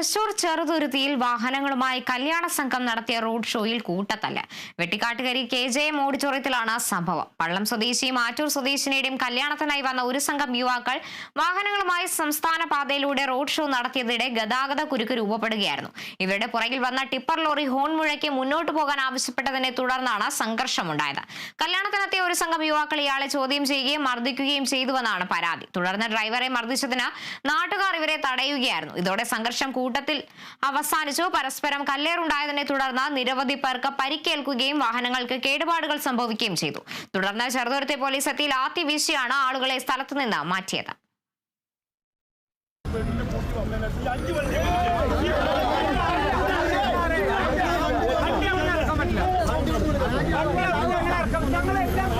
തൃശൂർ ചെറുതുരുത്തിയിൽ വാഹനങ്ങളുമായി കല്യാണ സംഘം നടത്തിയ റോഡ് ഷോയിൽ കൂട്ടത്തല്ല്. വെട്ടിക്കാട്ടുകരി കെ ജെ എം ഓഡിറ്റോറിയത്തിലാണ് സംഭവം. പള്ളം സ്വദേശിയും ആറ്റൂർ സ്വദേശിനിയുടെയും കല്യാണത്തിനായി വന്ന ഒരു സംഘം യുവാക്കൾ വാഹനങ്ങളുമായി സംസ്ഥാന പാതയിലൂടെ റോഡ് ഷോ നടത്തിയതിടെ ഗതാഗത കുരുക്ക് രൂപപ്പെടുകയായിരുന്നു. ഇവരുടെ പുറകിൽ വന്ന ടിപ്പർ ലോറി ഹോൺ മുഴക്കി മുന്നോട്ട് പോകാൻ ആവശ്യപ്പെട്ടതിനെ തുടർന്നാണ് സംഘർഷമുണ്ടായത്. കല്യാണത്തിനെത്തിയ ഒരു സംഘം യുവാക്കൾ ഇയാളെ ചോദ്യം ചെയ്യുകയും മർദ്ദിക്കുകയും ചെയ്തുവെന്നാണ് പരാതി. തുടർന്ന് ഡ്രൈവറെ മർദ്ദിച്ചതിന് നാട്ടുകാർ ഇവരെ തടയുകയായിരുന്നു ഇതോടെ സംഘർഷം കൂട്ടത്തിൽ അവസാനിച്ചു. പരസ്പരം കല്ലേറുണ്ടായതിനെ തുടർന്ന് നിരവധി പേർക്ക് പരിക്കേൽക്കുകയും വാഹനങ്ങൾക്ക് കേടുപാടുകൾ സംഭവിക്കുകയും ചെയ്തു. തുടർന്ന് ചെറുതുരത്തെ പോലീസ് എത്തി ലാത്തി വീശിയാണ് ആളുകളെ സ്ഥലത്തു നിന്ന് മാറ്റിയത്. ഞങ്ങളെല്ലാം